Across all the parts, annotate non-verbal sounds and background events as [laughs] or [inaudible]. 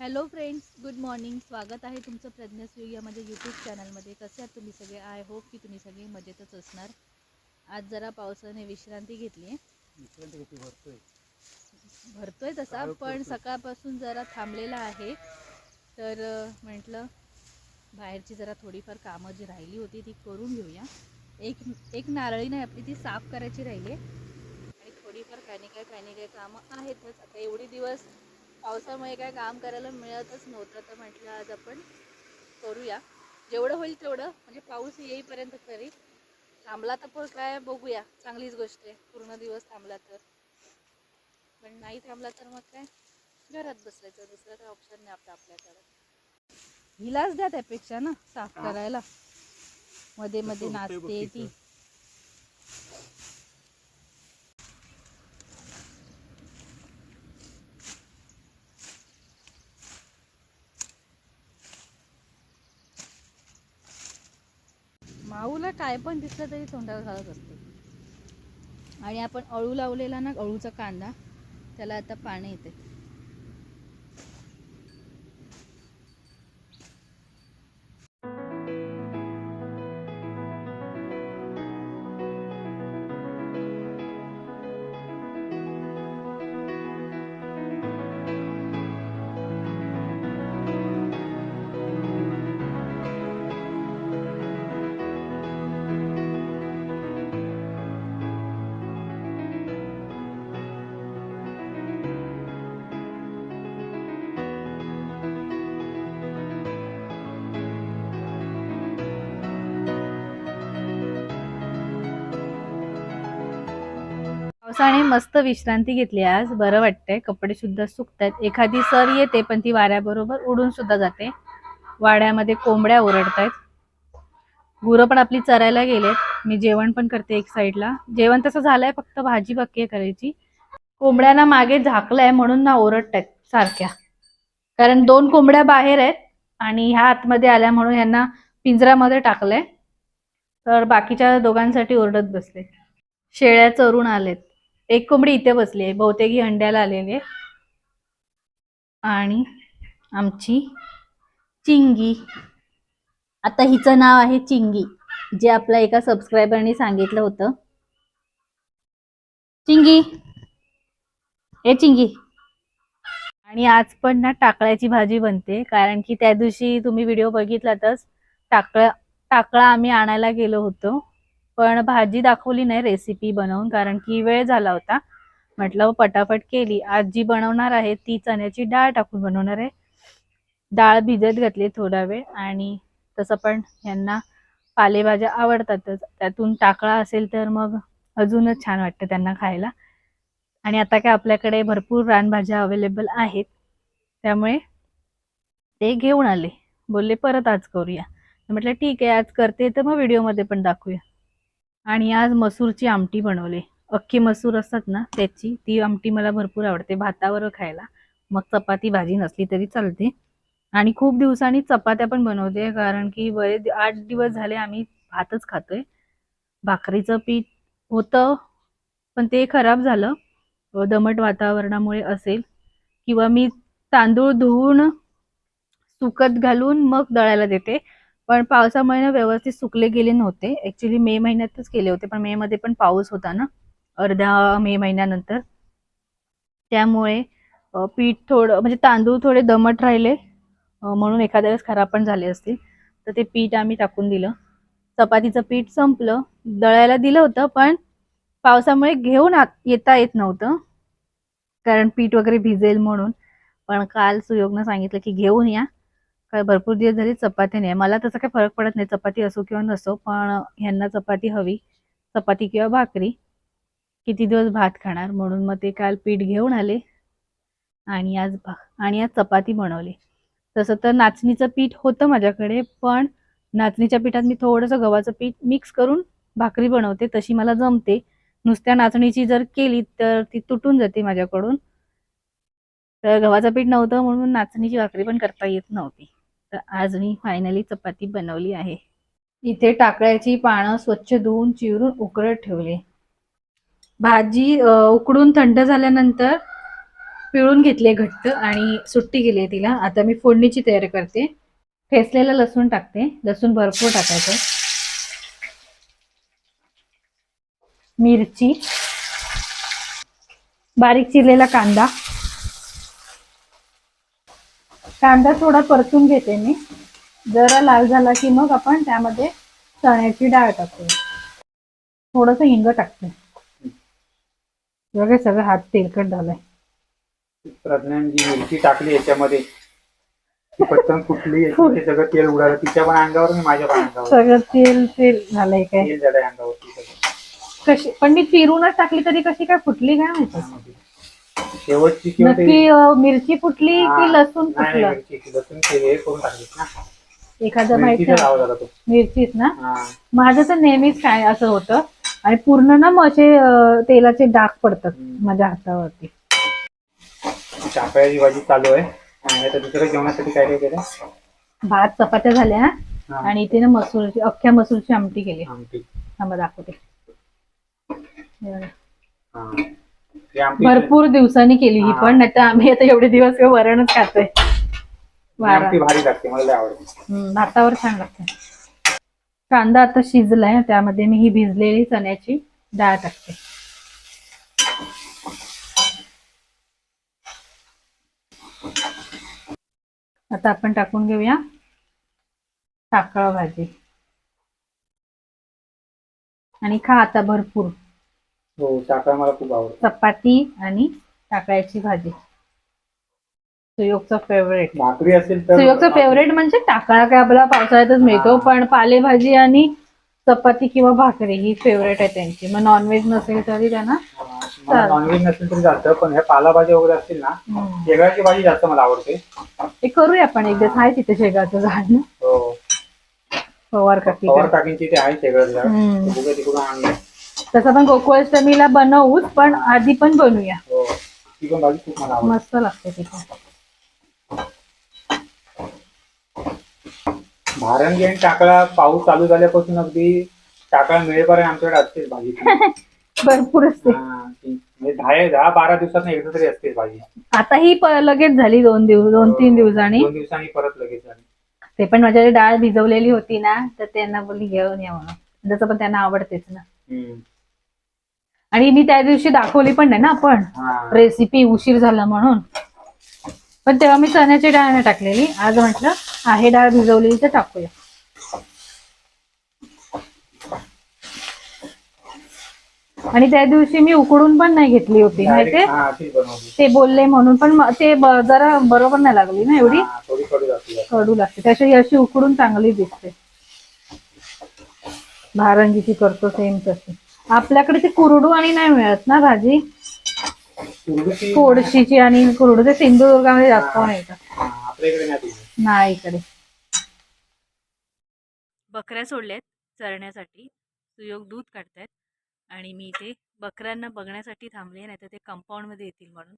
Hello friends good morning स्वागत आहे तुमचं प्रज्ञासूर्य या माझ्या यूट्यूब चॅनलमध्ये कसे आहात तुम्ही सगळे? आय होप की तुम्ही सगळे मजेतच असणार. आज जरा पावसाने विश्रांती घेतली आहे. भरतोय. तसा पण. सकाळपासून जरा थांबलेला आहे. तर म्हटलं बाहेरची जरा थोडीफार कामं जी राहिली होती ती करून घेऊया. एक एक नारळी नाही आपली ती साफ करायची राहिली आहे. आणि थोडीफार काही नाही काय काही नाही काय कामं आहेतच. आता एवढे दिवस पावसामुळे काय काम करायला मिळतच नव्हतं तर म्हटलं आज आपण करूया. जेवढं होईल तेवढं म्हणजे पाऊस येईपर्यंत तरी. थांबला तर पण काय बघूया. चांगलीच गोष्ट आहे. पूर्ण दिवस थांबला तर. पण नाही थांबला तर मग काय? घरात बसायचं. दुसरं काय ऑप्शन नाही आपलं आपल्याकडे. हिलाच द्या त्यापेक्षा ना साफ करायला. मध्ये मध्ये नाचते ती. आऊला काय पण दिसलं तरी तोंडाला घालत असते. आणि आपण अळू लावलेला ना अळूचा कांदा त्याला आता पाणी येते. पावसाने मस्त विश्रांती घेतली आज. बरं वाटतंय. कपडे सुद्धा सुकतायत एखादी सर येते पण ती वाऱ्याबरोबर उडून सुद्धा जाते. वाड्यामध्ये कोंबड्या ओरडतायत. गुरं पण आपली चरायला गेलेत. मी जेवण पण करते एक साईडला. जेवण तसं झालंय फक्त भाजी बाकी आहे करायची. कोंबड्यांना मागे झाकलंय म्हणून ना ओरडतायत सारख्या. कारण दोन कोंबड्या बाहेर आहेत आणि ह्या आतमध्ये आल्या म्हणून ह्यांना पिंजऱ्यामध्ये टाकलंय. तर बाकीच्या दोघांसाठी ओरडत बसले. शेळ्या चरून आलेत. एक कोंबडी इथे बसली आहे बहुतेक ही अंड्याला आलेली आहे. आणि आमची चिंगी. आता हिचं नाव आहे चिंगी जे आपल्या एका सबस्क्रायबरने सांगितलं होतं. चिंगी. ए चिंगी. आणि आज पण ना टाकळ्याची भाजी बनते कारण की त्या दिवशी तुम्ही व्हिडिओ बघितलातच टाकळा टाकळा आम्ही आणायला गेलो होतो. पण भाजी दाखवली नाही रेसिपी बनवून कारण की वेळ झाला होता. म्हटलं हो, पटापट केली. आज जी बनवणार आहे ती चण्याची डाळ टाकून बनवणार आहे. डाळ भिजत घातली थोडा वेळ आणि तसं पण यांना पालेभाज्या आवडतातच. त्यातून टाकळा असेल तर मग अजूनच छान वाटतं त्यांना खायला. आणि आता काय आपल्याकडे भरपूर रानभाज्या अवेलेबल आहेत. त्यामुळे ते घेऊन आले. बोलले परत आज करूया. म्हटलं ठीक आहे आज करते तर मग व्हिडिओमध्ये पण दाखवूया. आणि आज मसूरची आमटी बनवली. अख्खी मसूर असतात ना त्याची ती आमटी मला भरपूर आवडते भातावर खायला. मग चपाती भाजी नसली तरी चालते. आणि खूप दिवसांनी चपात्या पण बनवते कारण की बरेच आठ दिवस झाले आम्ही भातच खातोय. भाकरीचं पीठ होतं पण ते खराब झालं. दमट वातावरणामुळे असेल. किंवा मी तांदूळ धुवून सुकत घालून मग दळायला देते. पण पावसामुळे ना व्यवस्थित सुकले गेले नव्हते. ऍक्च्युली मे महिन्यातच केले होते पण मे मध्ये पण पाऊस होता ना अर्ध्या मे महिन्यानंतर. त्यामुळे पीठ थोडं म्हणजे तांदूळ थोडे दमट राहिले म्हणून एखाद्या वेळेस खराब पण झाले असतील. तर ते पीठ आम्ही टाकून दिलं. चपातीचं पीठ संपलं. दळायला दिलं होतं पण पावसामुळे घेऊन आत येता येत नव्हतं. कारण पीठ वगैरे भिजेल म्हणून. पण काल सुयोगनं सांगितलं की घेऊन या. काय भरपूर दिवस झाले चपाती नाही. मला तसं काही फरक पडत नाही. चपाती असो किंवा नसो पण ह्यांना चपाती हवी. चपाती किंवा भाकरी. किती दिवस भात खाणार? म्हणून मग ते काल पीठ घेऊन आले आणि आज भा आणि आज चपाती बनवली. तसं तर नाचणीचं पीठ होतं माझ्याकडे पण नाचणीच्या पिठात मी थोडंसं गव्हाचं पीठ मिक्स करून भाकरी बनवते. तशी मला जमते. नुसत्या नाचणीची जर केली तर ती तुटून जाते माझ्याकडून. तर गव्हाचं पीठ नव्हतं म्हणून नाचणीची भाकरी पण करता येत नव्हती. तर आज मी फायनली चपाती बनवली आहे. इथे टाकळ्याची पानं स्वच्छ धुवून चिरून उकळत ठेवली. भाजी उकडून थंड झाल्यानंतर पिळून घेतले घट्ट आणि सुट्टी केली आहे तिला. आता मी फोडणीची तयारी करते. ठेचलेलं लसूण टाकते. लसूण भरपूर टाकायचं. मिरची. बारीक चिरलेला कांदा. कांदा थोडा परतून घेते मी. जरा लाल झाला की मग आपण त्यामध्ये चण्याची डाळ टाकतो थोडस हिंग टाकते. बघा सगळं हात तेलकट झालाय. प्रज्ञान जी मिरची टाकली याच्यामध्ये पटकन फुटली ते सगळं तेल उडालं. तिच्या पण अंगावर आणि माझ्या पण अंगावर. सगळं तेल तेल झालंय काय? तेल झालंय अंगावरती सगळं. कशी? पण मी चिरूनच टाकली तरी कशी काय फुटली काय माहिती? शेवटची किंवा ते- नक्की अं, मिरची फुटली हा, की लसूण नाही, नाही, फुटलं? मिरची लसूण ते हे करून टाकलीस ना. एखादं माहिती मिरचीचा आवाज आला तो. मिरचीच ना? हा. माझं तर नेहमीच काय असं होतं आणि पूर्ण ना मग असे अं, तेलाचे डाग पडतात हम्म. माझ्या हातावरती. चाफ्याची भाजी चालू आहे. आणि आता दुसऱ्या जेवणासाठी काय काय केलं? भात चपात्या झाल्या हा. आणि इथे ना मसूरची अख्ख्या मसूरची आमटी केली. आमटी. थांबा दाखवते. हे बघा. हा. भरपूर दिवसांनी केली ही. पण नाही तर आम्ही आता एवढे दिवस किंवा वरणच खातोय. भारी लागते मला आवडते. भातावर छान लागते. कांदा आता शिजलाय त्यामध्ये मी ही भिजलेली चण्याची डाळ टाकते. आता आपण टाकून घेऊया टाकळा भाजी. आणि खा आता भरपूर. हो टाका मला खूप आवडतं. चपाती आणि टाकळ्याची भाजी. सुयोगचा फेवरेट भाकरी असेल तर सुयोगचा फेवरेट म्हणजे टाकळा काय आपल्याला पावसाळ्यातच मिळतो. पण पालेभाजी आणि चपाती किंवा भाकरी ही फेवरेट आहे त्यांची. मग नॉनव्हेज नसेल तरी त्यांना नॉनव्हेज नसेल तरी चालतं पण ह्या पालाभाज्या वगैरे असतील ना. शेगाची भाजी जास्त मला आवडते. हे करूया आपण एक दिवस. आहे तिथे शेगाचं झाड. ना हो. पवार काकी पवार काकींची ते आहे शेगड झाड. ते तिकडून आणलं तसं पण गोकुळाष्टमीला बनवूच पण आधी पण बनवूया. हो ती पण भाजी खूप मला आवडते. मस्त लागते ती पण. भारंगी आणि टाकळा पाऊस चालू झाल्यापासून अगदी टाकळा मिळेपर्यंत आमच्याकडे असतेच भाजी. [laughs] भरपूर असते. हा, ती- म्हणजे दहा दहा बारा दिवसात एकदा तरी असतेच भाजी. आता ही प- लगेच झाली दोन दिवस दोन तीन दिवसांनी. दोन दिवसांनी परत लगेच झाली. ते पण माझ्याकडे डाळ भिजवलेली होती ना तर त्यांना बोलली घेऊन या म्हणून. जसं पण त्यांना आवडतेच ना. आणि मी त्या दिवशी दाखवली पण नाही ना आपण. रेसिपी उशीर झाला म्हणून. पण तेव्हा मी चण्याची डाळ नाही टाकलेली. आज म्हटलं आहे डाळ भिजवलेली तर टाकूया. आणि त्या दिवशी मी उकडून पण नाही घेतली होती बनवली. ते बोलले म्हणून पण ते जरा बरोबर नाही लागली ना एवढी? कडू लागते. ही अशी उकडून चांगली दिसते. भारंगीची करतो सेम तशी आपल्याकडे ती कुरडू आणि नाही मिळत ना भाजी? कोडशीची आणि कुरडू ते सिंधुदुर्गामध्ये जास्त मिळतात नाही ती. नाही इकडे. बकऱ्या सोडल्यात चरण्यासाठी. सुयोग दूध काढतायत. आणि मी इथे बकऱ्यांना बघण्यासाठी थांबले नाही तर ते कंपाऊंडमध्ये येतील म्हणून.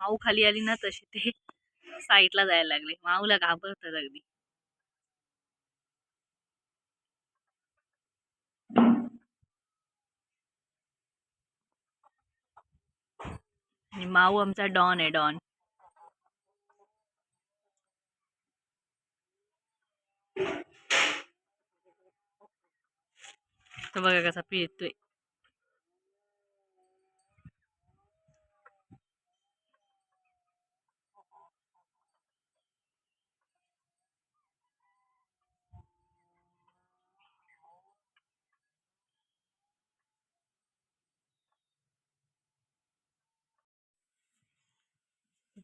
माऊ खाली आली ना तशी ते [laughs] साईडला जायला लागले. माऊला घाबरतात अगदी. आणि माऊ आमचा डॉन आहे डॉन. तो बघा कसा पिळतोय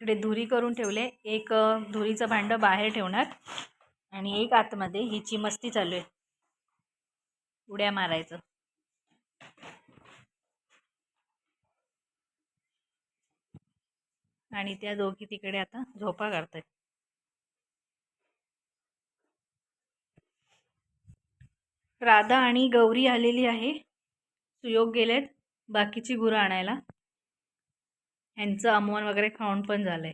इकडे धुरी करून ठेवले. एक धुरीचं भांडं बाहेर ठेवणार आणि एक आतमध्ये हिची मस्ती चालू आहे. उड्या मारायचं. आणि त्या दोघी तिकडे आता झोपा काढतायत. राधा आणि गौरी आलेली आहे. सुयोग गेलेत. बाकीची गुरं आणायला. ह्यांचं अमोन वगैरे खाऊन पण झालंय.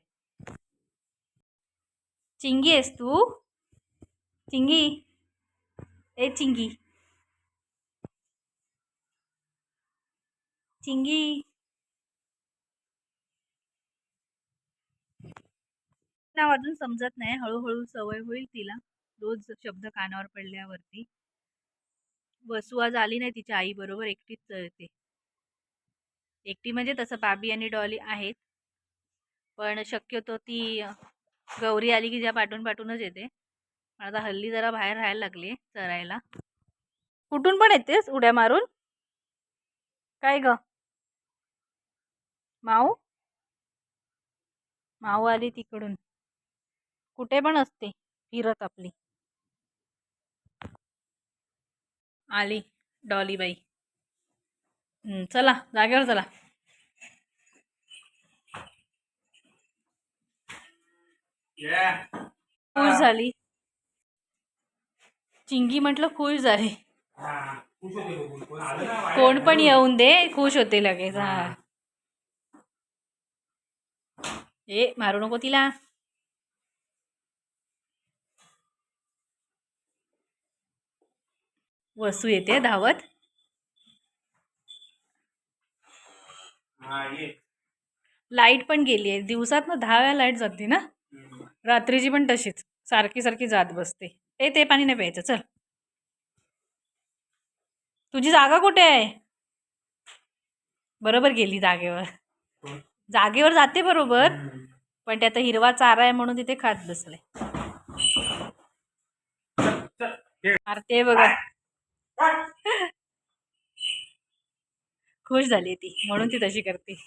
चिंगी आहेस तू? चिंगी? ए चिंगी. चिंगी. नाव अजून समजत नाही. हळूहळू सवय होईल तिला. रोज शब्द कानावर पडल्यावरती. वसू आज आली नाही तिच्या आई बरोबर. एकटीच चळते. एकटी म्हणजे तसं बाबी आणि डॉली आहेत. पण शक्यतो ती गौरी आली की ज्या पाठून पाठूनच येते. पण आता हल्ली जरा बाहेर राहायला लागली चरायला. कुठून पण येतेस उड्या मारून? काय ग? माऊ? माऊ आली तिकडून. कुठे पण असते फिरत आपली. आली डॉलीबाई. चला जागेवर चला. खुश झाली. चिंगी म्हटलं खुश झाली. कोण पण येऊन दे खुश होते लगेच हा. ए मारू नको तिला. वसू येते धावत. लाइट पण गेली आहे. दिवसात ना दहा वेळा लाइट जाते ना? रात्रीची पण तशीच. सारखी सारखी जात बसते. ए ते पाणी नाही प्यायचं. चल. तुझी जागा कुठे आहे? बरोबर गेली जागेवर. जागेवर जाते बरोबर. पण ते आता हिरवा चारा आहे म्हणून तिथे खात बसले. अरे ते बघा. खुश झाली ती म्हणून ती तशी करते.